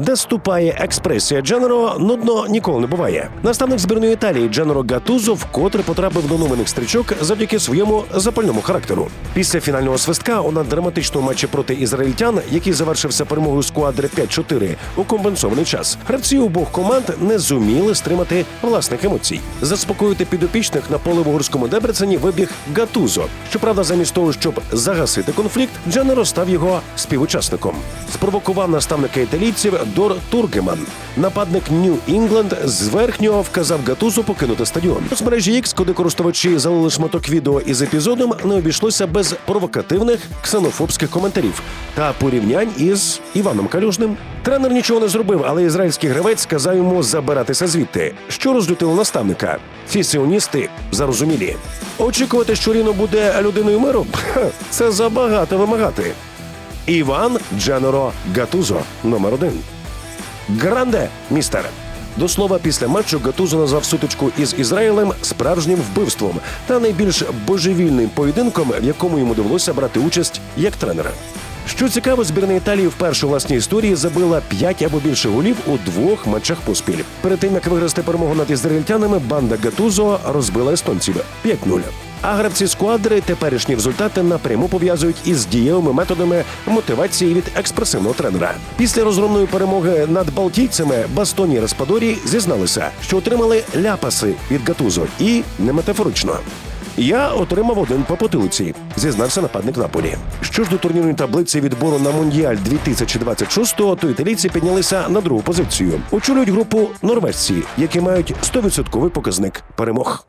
Де ступає експресія Дженеро, нудно ніколи не буває. Наставник збірної Італії Дженеро Гатузо вкотре потрапив до новинних стрічок завдяки своєму запальному характеру. Після фінального свистка у наддраматичному матчі проти ізраїльтян, який завершився перемогою сквадри 5-4 у компенсований час, гравці обох команд не зуміли стримати власних емоцій. Заспокоїти підопічних на поле в угорському Дебрецені вибіг Гатузо. Щоправда, замість того, щоб загасити конфлікт, Дженеро став його співучасником. Спровокував наставника італійців Дор Тургеман. Нападник Нью Інгленд з верхнього вказав Гатузу покинути стадіон. У мережі X, куди користувачі залили шматок відео із епізодом, не обійшлося без провокативних ксенофобських коментарів та порівнянь із Іваном Калюжним. Тренер нічого не зробив, але ізраїльський гравець сказав йому забиратися звідти, що розлютило наставника. Фісіоністи зарозумілі. Очікувати, що Ріно буде людиною миру, це забагато вимагати. Іван Дженеро Гатузо, номер один. Гранде, містер. До слова, після матчу Гатузо назвав сутичку із Ізраїлем справжнім вбивством та найбільш божевільним поєдинком, в якому йому довелося брати участь як тренера. Що цікаво, збірна Італії вперше у власній історії забила 5 або більше голів у двох матчах поспіль. Перед тим як виграти перемогу над ізраїльтянами, банда Гатузо розбила естонців 5-0. А гравці сквадри теперішні результати напряму пов'язують із дієвими методами мотивації від експресивного тренера. Після розгромної перемоги над балтійцями Бастоні Распадорі зізналися, що отримали ляпаси від Гатузо і не метафорично. Я отримав один по потилиці, зізнався нападник Наполі. Що ж до турнірної таблиці відбору на Мундіаль 2026-го, то італійці піднялися на другу позицію. Очолюють групу норвежці, які мають 100% показник перемог.